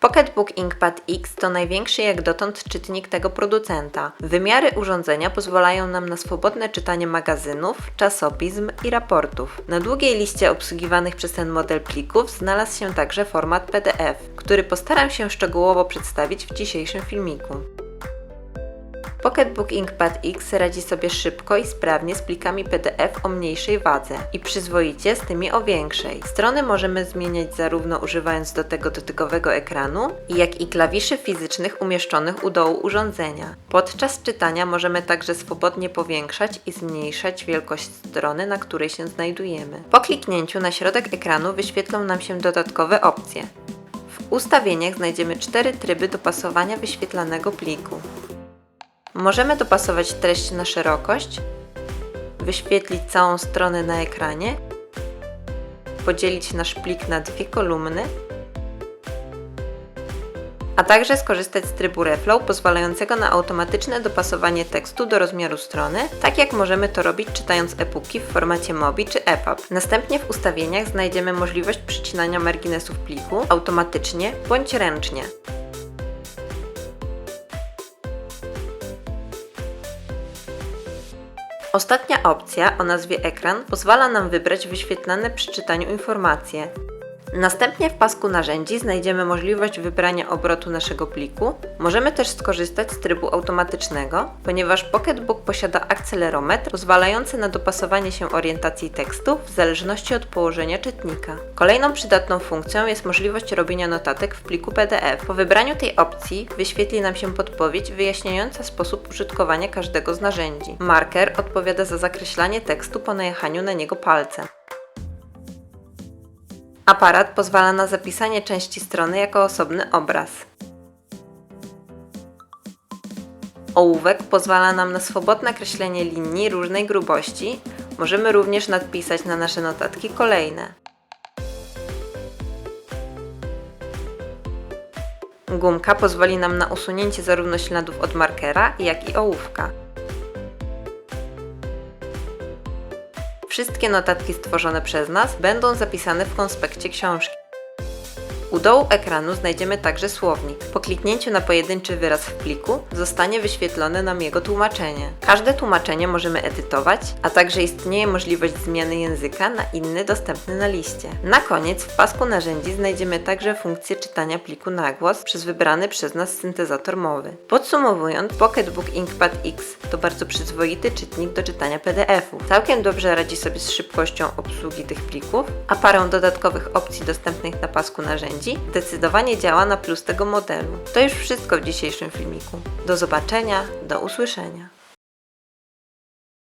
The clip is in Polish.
Pocketbook Inkpad X to największy jak dotąd czytnik tego producenta. Wymiary urządzenia pozwalają nam na swobodne czytanie magazynów, czasopism i raportów. Na długiej liście obsługiwanych przez ten model plików znalazł się także format PDF, który postaram się szczegółowo przedstawić w dzisiejszym filmiku. Pocketbook Inkpad X radzi sobie szybko i sprawnie z plikami PDF o mniejszej wadze i przyzwoicie z tymi o większej. Strony możemy zmieniać zarówno używając do tego dotykowego ekranu, jak i klawiszy fizycznych umieszczonych u dołu urządzenia. Podczas czytania możemy także swobodnie powiększać i zmniejszać wielkość strony, na której się znajdujemy. Po kliknięciu na środek ekranu wyświetlą nam się dodatkowe opcje. W ustawieniach znajdziemy cztery tryby dopasowania wyświetlanego pliku. Możemy dopasować treść na szerokość, wyświetlić całą stronę na ekranie, podzielić nasz plik na dwie kolumny, a także skorzystać z trybu Reflow pozwalającego na automatyczne dopasowanie tekstu do rozmiaru strony, tak jak możemy to robić czytając e-booki w formacie MOBI czy EPUB. Następnie w ustawieniach znajdziemy możliwość przycinania marginesów pliku automatycznie bądź ręcznie. Ostatnia opcja o nazwie ekran pozwala nam wybrać wyświetlane przy czytaniu informacje. Następnie w pasku narzędzi znajdziemy możliwość wybrania obrotu naszego pliku. Możemy też skorzystać z trybu automatycznego, ponieważ Pocketbook posiada akcelerometr pozwalający na dopasowanie się orientacji tekstu w zależności od położenia czytnika. Kolejną przydatną funkcją jest możliwość robienia notatek w pliku PDF. Po wybraniu tej opcji wyświetli nam się podpowiedź wyjaśniająca sposób użytkowania każdego z narzędzi. Marker odpowiada za zakreślanie tekstu po najechaniu na niego palcem. Aparat pozwala na zapisanie części strony jako osobny obraz. Ołówek pozwala nam na swobodne kreślenie linii różnej grubości. Możemy również nadpisać na nasze notatki kolejne. Gumka pozwoli nam na usunięcie zarówno śladów od markera, jak i ołówka. Wszystkie notatki stworzone przez nas będą zapisane w konspekcie książki. U dołu ekranu znajdziemy także słownik. Po kliknięciu na pojedynczy wyraz w pliku zostanie wyświetlone nam jego tłumaczenie. Każde tłumaczenie możemy edytować, a także istnieje możliwość zmiany języka na inny dostępny na liście. Na koniec w pasku narzędzi znajdziemy także funkcję czytania pliku na głos przez wybrany przez nas syntezator mowy. Podsumowując, Pocketbook Inkpad X to bardzo przyzwoity czytnik do czytania PDF-u. Całkiem dobrze radzi sobie z szybkością obsługi tych plików, a parę dodatkowych opcji dostępnych na pasku narzędzi zdecydowanie działa na plus tego modelu. To już wszystko w dzisiejszym filmiku. Do zobaczenia, do usłyszenia.